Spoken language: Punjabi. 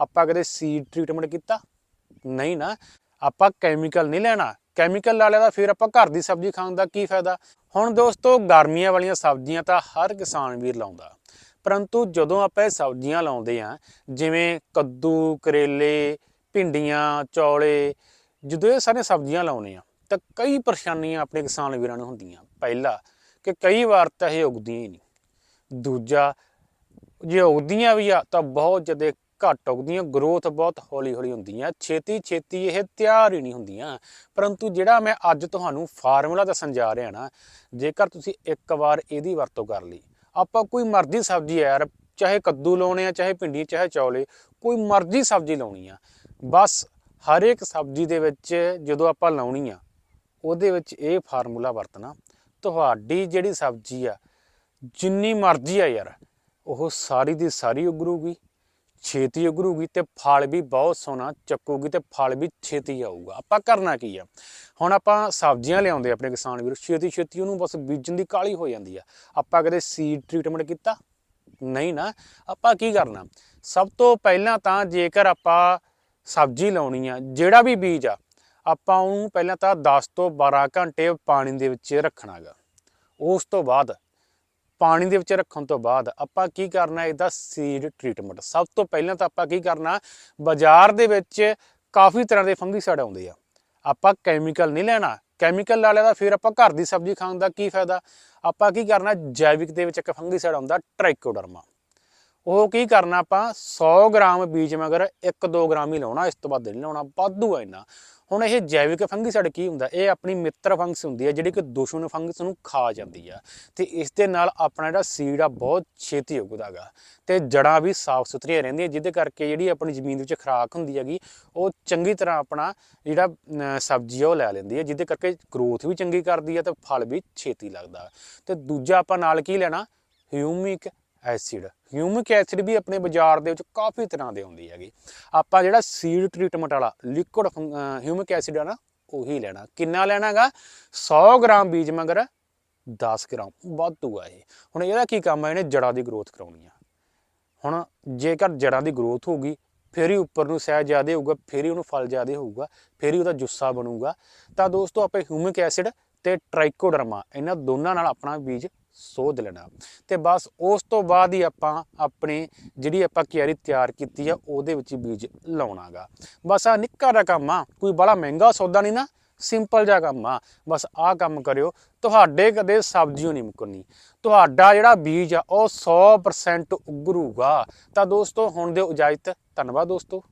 ਆਪਾਂ ਕਦੇ ਸੀਡ ਟ੍ਰੀਟਮੈਂਟ ਕੀਤਾ? ਨਹੀਂ ਨਾ। ਆਪਾਂ ਕੈਮੀਕਲ ਨਹੀਂ ਲੈਣਾ। ਕੈਮੀਕਲ ਲਾ ਲਿਆ ਤਾਂ ਫਿਰ ਆਪਾਂ ਘਰ ਦੀ ਸਬਜ਼ੀ ਖਾਣ ਦਾ ਕੀ ਫਾਇਦਾ? ਹੁਣ ਦੋਸਤੋ, ਗਰਮੀਆਂ ਵਾਲੀਆਂ ਸਬਜ਼ੀਆਂ ਤਾਂ ਹਰ ਕਿਸਾਨ ਵੀਰ ਲਾਉਂਦਾ। ਪਰੰਤੂ ਜਦੋਂ ਆਪਾਂ ਇਹ ਸਬਜ਼ੀਆਂ ਲਾਉਂਦੇ ਆ ਜਿਵੇਂ ਕੱਦੂ, ਕਰੇਲੇ, ਭਿੰਡੀਆਂ, ਚੌਲੇ, ਜਦੋਂ ਇਹ ਸਾਰੀਆਂ ਸਬਜ਼ੀਆਂ ਲਾਉਨੇ ਆ ਤਾਂ ਕਈ ਪਰੇਸ਼ਾਨੀਆਂ ਆਪਣੇ ਕਿਸਾਨ ਵੀਰਾਂ ਨੂੰ ਹੁੰਦੀਆਂ। ਪਹਿਲਾ, ਕਿ ਕਈ ਵਾਰ ਤਾਂ ਇਹ ਉਗਦੀਆਂ ਹੀ ਨਹੀਂ। ਦੂਜਾ, ਜੇ ਉਗਦੀਆਂ ਵੀ ਆ, ਤਾਂ ਬਹੁਤ ਜ਼ਿਆਦਾ ਘੱਟ ਉਗਦੀਆਂ ਗਰੋਥ ਬਹੁਤ ਹੌਲੀ ਹੌਲੀ ਹੁੰਦੀ ਹੁੰਦੀਆਂ ਛੇਤੀ ਛੇਤੀ ਇਹ ਤਿਆਰ ਹੀ ਨਹੀਂ ਹੁੰਦੀਆਂ। ਪਰੰਤੂ ਜਿਹੜਾ ਮੈਂ ਅੱਜ ਤੁਹਾਨੂੰ ਫਾਰਮੂਲਾ ਦੱਸਣ ਜਾ ਰਿਹਾ ਨਾ, ਜੇਕਰ ਤੁਸੀਂ ਇੱਕ ਵਾਰ ਇਹਦੀ ਵਰਤੋਂ ਕਰ ਲਈ, ਆਪਾਂ ਕੋਈ ਮਰਜ਼ੀ ਸਬਜ਼ੀ ਹੈ ਯਾਰ, ਚਾਹੇ ਕੱਦੂ ਲਾਉਣੇ ਆ, ਚਾਹੇ ਭਿੰਡੀ, ਚਾਹੇ ਚੌਲੇ, ਕੋਈ ਮਰਜ਼ੀ ਸਬਜ਼ੀ ਲਾਉਣੀ ਆ। ਬਸ ਹਰ ਇੱਕ ਸਬਜ਼ੀ ਦੇ ਵਿੱਚ ਜਦੋਂ ਆਪਾਂ ਲਾਉਣੀ ਆ, ਉਹਦੇ ਵਿੱਚ ਇਹ ਫਾਰਮੂਲਾ ਵਰਤਣਾ, ਤੁਹਾਡੀ ਜਿਹੜੀ ਸਬਜ਼ੀ ਆ, ਜਿੰਨੀ ਮਰਜ਼ੀ ਆ ਯਾਰ, ਉਹ ਸਾਰੀ ਦੀ ਸਾਰੀ ਉਗਰੂਗੀ ਛੇਤੀ ਉਗਰੂਗੀ ਤੇ ਫਲ ਵੀ ਬਹੁਤ ਸੋਹਣਾ ਚੱਕੂਗੀ ਤੇ ਫਲ ਵੀ ਛੇਤੀ ਆਊਗਾ। ਆਪਾਂ ਕਰਨਾ ਕੀ ਆ? ਹੁਣ ਆਪਾਂ ਸਬਜ਼ੀਆਂ ਲਿਆਉਂਦੇ ਆਪਣੇ ਕਿਸਾਨ ਵੀਰ, ਛੇਤੀ ਛੇਤੀ ਉਹਨੂੰ ਬਸ ਬੀਜਣ ਦੀ ਕਾਲੀ ਹੋ ਜਾਂਦੀ ਆ। ਆਪਾਂ ਕਦੇ ਸੀਡ ਟ੍ਰੀਟਮੈਂਟ ਕੀਤਾ? ਨਹੀਂ ਨਾ। ਆਪਾਂ ਕੀ ਕਰਨਾ? ਸਭ ਤੋਂ ਪਹਿਲਾਂ ਤਾਂ ਜੇਕਰ ਆਪਾਂ ਸਬਜ਼ੀ ਲਾਉਣੀ ਆ, ਜਿਹੜਾ ਵੀ ਬੀਜ ਆ, ਆਪਾਂ ਉਹਨੂੰ ਪਹਿਲਾਂ ਤਾਂ 10 ਤੋਂ 12 ਘੰਟੇ ਪਾਣੀ ਦੇ ਵਿੱਚ ਰੱਖਣਾਗਾ। ਉਸ ਤੋਂ ਬਾਅਦ ਪਾਣੀ ਦੇ ਵਿੱਚ ਰੱਖਣ ਤੋਂ ਬਾਅਦ ਆਪਾਂ ਕੀ ਕਰਨਾ ਇਹਦਾ ਸੀਡ ਟ੍ਰੀਟਮੈਂਟ ਸਭ ਤੋਂ ਪਹਿਲਾਂ ਤਾਂ ਆਪਾਂ ਕੀ ਕਰਨਾ, ਬਾਜ਼ਾਰ ਦੇ ਵਿੱਚ ਕਾਫੀ ਤਰ੍ਹਾਂ ਦੇ ਫੰਗੀਸਾਈਡ ਆਉਂਦੇ ਆ। ਆਪਾਂ ਕੈਮੀਕਲ ਨਹੀਂ ਲੈਣਾ। ਕੈਮੀਕਲ ਲਾ ਲਿਆ ਤਾਂ ਫਿਰ ਆਪਾਂ ਘਰ ਦੀ ਸਬਜ਼ੀ ਖਾਣ ਦਾ ਕੀ ਫਾਇਦਾ? ਆਪਾਂ ਕੀ ਕਰਨਾ, ਜੈਵਿਕ ਦੇ ਵਿੱਚ ਇੱਕ ਫੰਗੀਸਾਈਡ ਆਉਂਦਾ ਟ੍ਰਾਈਕੋਡਰਮਾ ਉਹ ਕੀ ਕਰਨਾ ਆਪਾਂ? 100 ਗ੍ਰਾਮ ਬੀਜ ਮਗਰ 1-2 ਗ੍ਰਾਮ ਹੀ ਲਾਉਣਾ, ਇਸ ਤੋਂ ਵੱਧ ਨਹੀਂ ਲਾਉਣਾ, ਵਾਧੂ ਆ ਇੰਨਾ। ਹੁਣ ਇਹ ਜੈਵਿਕ ਫੰਗੀਸਾਈਡ ਕੀ ਹੁੰਦਾ? ਇਹ ਆਪਣੀ ਮਿੱਤਰ ਫੰਗਸ ਹੁੰਦੀ ਹੈ, ਜਿਹੜੀ ਕਿ ਦੁਸ਼ਮਣ ਫੰਗਸ ਨੂੰ ਖਾ ਜਾਂਦੀ ਆ। ਤੇ ਇਸ ਦੇ ਨਾਲ ਆਪਣਾ ਜਿਹੜਾ ਸੀਡ ਆ, ਬਹੁਤ ਛੇਤੀ ਉਗਦਾਗਾ। ਤੇ ਜੜਾਂ ਵੀ ਸਾਫ਼ ਸੁਥਰੀਆਂ ਰਹਿੰਦੀਆਂ, ਜਿਹਦੇ ਕਰਕੇ ਜਿਹੜੀ ਆਪਣੀ ਜ਼ਮੀਨ ਵਿੱਚ ਖੁਰਾਕ ਹੁੰਦੀ ਹੈਗੀ, ਉਹ ਚੰਗੀ ਤਰ੍ਹਾਂ ਆਪਣਾ ਜਿਹੜਾ ਸਬਜ਼ੀ ਆ, ਉਹ ਲੈ ਲੈਂਦੀ ਹੈ, ਜਿਹਦੇ ਕਰਕੇ ਗਰੋਥ ਵੀ ਚੰਗੀ ਕਰਦੀ ਹੈ ਤੇ ਫਲ ਵੀ ਛੇਤੀ ਲੱਗਦਾ। ਤੇ ਦੂਜਾ ਆਪਾਂ ਨਾਲ ਕੀ ਲੈਣਾ? ਹਿਊਮਿਕ ਐਸਿਡ। ਹਿਊਮਿਕ ਐਸਿਡ ਵੀ ਆਪਣੇ ਬਾਜ਼ਾਰ ਦੇ ਵਿੱਚ ਕਾਫੀ ਤਰ੍ਹਾਂ ਦੇ ਹੁੰਦੀ ਹੈਗੇ। ਆਪਾਂ ਜਿਹੜਾ ਸੀਡ ਟ੍ਰੀਟਮੈਂਟ ਵਾਲਾ ਲਿਕੁਇਡ ਹਿਊਮਿਕ ਐਸਿਡ ਆ ਨਾ, ਉਹੀ ਲੈਣਾ। ਕਿੰਨਾ ਲੈਣਾਗਾ? 100 ਗ੍ਰਾਮ ਬੀਜ ਮਗਰ 10 ਗ੍ਰਾਮ, ਵਾਧੂ ਆ ਇਹ। ਹੁਣ ਇਹਦਾ ਕੀ ਕੰਮ ਆ? ਇਹਨੇ ਜੜਾਂ ਦੀ ਗਰੋਥ ਕਰਾਉਣੀ ਆ। ਹੁਣ ਜੇਕਰ ਜੜਾਂ ਦੀ ਗਰੋਥ ਹੋਊਗੀ, ਫਿਰ ਹੀ ਉੱਪਰ ਨੂੰ ਸਹਿ ਜ਼ਿਆਦਾ ਹੋਊਗਾ, ਫਿਰ ਹੀ ਉਹਨੂੰ ਫਲ ਜ਼ਿਆਦਾ ਹੋਊਗਾ, ਫਿਰ ਹੀ ਉਹਦਾ ਜੁੱਸਾ ਬਣੂਗਾ। ਤਾਂ ਦੋਸਤੋ, ਆਪਾਂ ਹਿਊਮਿਕ ਐਸਿਡ ਤੇ ਟ੍ਰਾਈਕੋਡਰਮਾ ਇਹਨਾਂ ਦੋਨਾਂ ਨਾਲ ਆਪਣਾ ਬੀਜ ਸੋਧ ਲੈਣਾ। ਤੇ ਬਸ ਉਸ ਤੋਂ ਬਾਅਦ ਹੀ ਆਪਾਂ ਆਪਣੀ ਜਿਹੜੀ ਆਪਾਂ ਕਿਆਰੀ ਤਿਆਰ ਕੀਤੀ ਆ, ਉਹਦੇ ਵਿੱਚ ਹੀ ਬੀਜ ਲਾਉਣਾਗਾ। ਬਸ ਆ ਨਿੱਕਾ ਜਿਹਾ ਕੰਮ ਆ, ਕੋਈ ਬੜਾ ਮਹਿੰਗਾ ਸੌਦਾ ਨਹੀਂ ਨਾ, ਸਿੰਪਲ ਜਿਹਾ ਕੰਮ ਆ। ਬਸ ਆਹ ਕੰਮ ਕਰਿਓ, ਤੁਹਾਡੇ ਕਦੇ ਸਬਜ਼ੀਓ ਨਹੀਂ ਮੁੱਕਣੀ ਤੁਹਾਡਾ ਜਿਹੜਾ ਬੀਜ ਆ, ਉਹ 100% ਉਗਰੂਗਾ। ਤਾਂ ਦੋਸਤੋ, ਹੁਣ ਦਿਓ ਇਜਾਜ਼ਤ ਧੰਨਵਾਦ ਦੋਸਤੋ।